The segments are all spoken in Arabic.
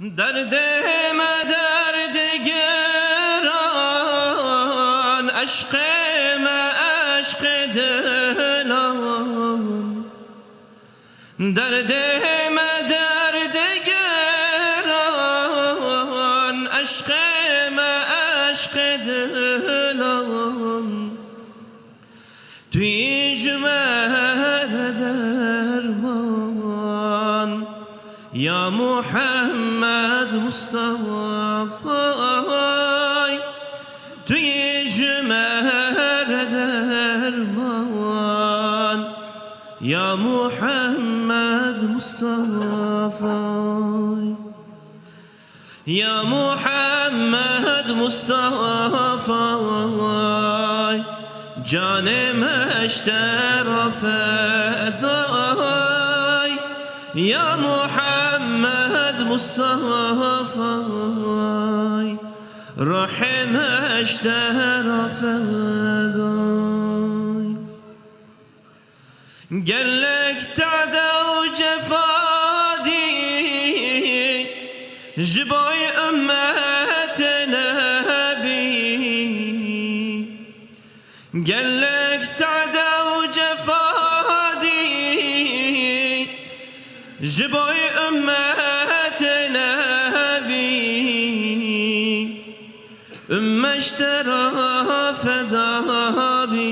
درد مدرد گران عشق ما عشق دلان. درد مدرد گران عشق ما عشق دلان. توی یا محمد مصطفی توی جمر درمان یا محمد مصطفی یا محمد مصطفی جانمش طرف فدای یا محمد مصطفی رحمش طرف فدای قالك تعدى وجفادي جباي أمة نبي. قالك جباي أمة نبي أم اشترى فدابي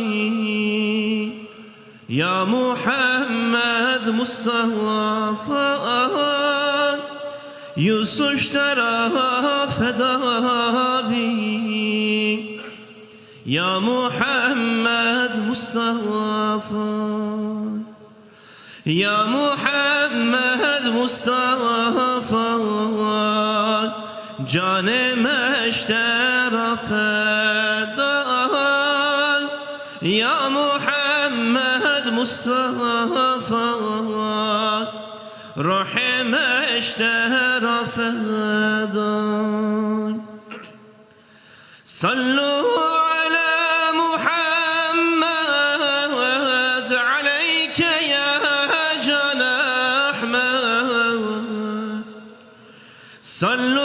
يا محمد مصطفى يوسف اشترى فدابي يا محمد مصطفى يا محمد مصطفى جان مشترى فداي يا محمد مصطفى رحم اشترى فداي صلوا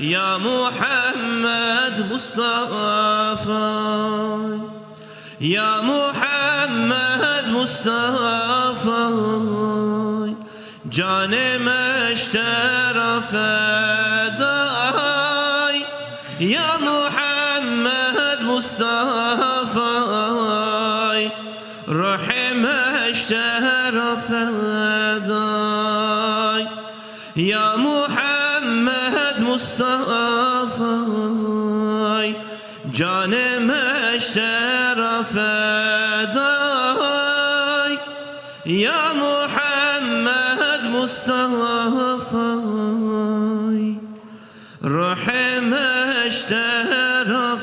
يا محمد مصطفى. يا محمد مصطفى. جان مشترى فداي يا محمد مصطفى رحم اشترى فداي يا محمد مصطفى جان مشترى فداي يا محمد مصطفى رحم اشترى